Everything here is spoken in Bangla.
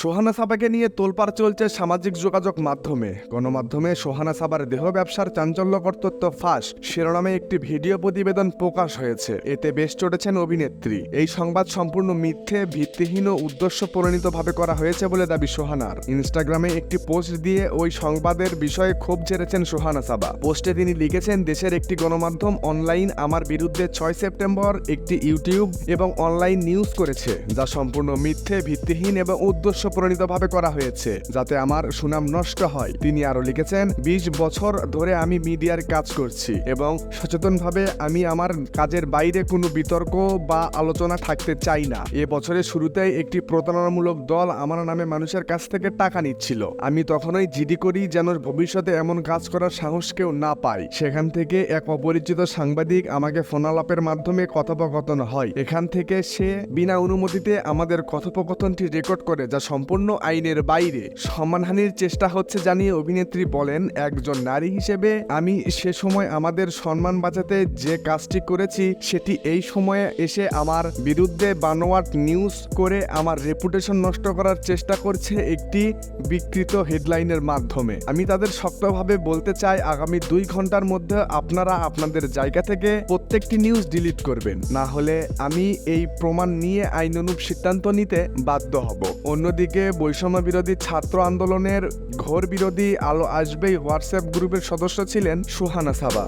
সোহানা সাবাকে নিয়ে তোলপাড় চলছে সামাজিক যোগাযোগ মাধ্যমে। গণমাধ্যমে সোহানা সাবার দেহ ব্যবসার চাঞ্চল্যকর তথ্য ফাঁস, শিরোনামে একটি ভিডিও প্রতিবেদন প্রকাশ হয়েছে। এতে বেশ চড়েছেন অভিনেত্রী। এই সংবাদ সম্পূর্ণ মিথ্যে, ভিত্তিহীন ও উদ্দেশ্য প্রণীতভাবে করা হয়েছে বলে দাবি সোহানার। ইনস্টাগ্রামে একটি পোস্ট দিয়ে ওই সংবাদের বিষয়ে ক্ষোভ ঝেড়েছেন সোহানা সাবা। পোস্টে তিনি লিখেছেন, দেশের একটি গণমাধ্যম অনলাইন আমার বিরুদ্ধে ছয় সেপ্টেম্বর একটি ইউটিউব এবং অনলাইন নিউজ করেছে, যা সম্পূর্ণ মিথ্যে, ভিত্তিহীন এবং উদ্দেশ্য প্রণীতভাবে করা হয়েছে, যাতে আমার সুনাম নষ্ট হয়। তিনি আরও লিখেছেন, বিশ বছর ধরে আমি মিডিয়ার কাজ করছি এবং সচেতনভাবে আমি আমার কাজের বাইরে কোনো বিতর্ক বা আলোচনা থাকতে চাই না। এ বছরের শুরুতেই একটি প্রতারণামূলক দল আমার নামে মানুষের কাছ থেকে টাকা নিচ্ছিল। আমি তখনই জিডি করি যেন ভবিষ্যতে এমন কাজ করার সাহস কেউ না পায়। সেখান থেকে এক অপরিচিত সাংবাদিক আমাকে ফোনালাপের মাধ্যমে কথোপকথন হয়। এখান থেকে সে বিনা অনুমতিতে আমাদের কথোপকথনটি রেকর্ড করে, যা সম্পূর্ণ আইনের বাইরে। সম্মানহানির চেষ্টা হচ্ছে জানিয়ে অভিনেত্রী বলেন, একজন নারী হিসেবে আমি সে সময় আমাদের সম্মান বাঁচাতে যে কাজটি করেছি, সেটি এই সময়ে এসে আমার বিরুদ্ধে বানোয়াট নিউজ করে আমার রেপুটেশন নষ্ট করার চেষ্টা করছে একটি বিকৃত হেডলাইনের মাধ্যমে। আমি তাদের শক্তভাবে বলতে চাই, আগামী দুই ঘণ্টার মধ্যে আপনারা আপনাদের জায়গা থেকে প্রত্যেকটি নিউজ ডিলিট করবেন। না হলে আমি এই প্রমাণ নিয়ে আইনানুগ সিদ্ধান্ত নিতে বাধ্য হব। অন্যদিকে বৈষম্য বিরোধী ছাত্র আন্দোলনের ঘোর বিরোধী আলো আসবেই হোয়াটসঅ্যাপ গ্রুপের সদস্য ছিলেন সুহানা সাবা।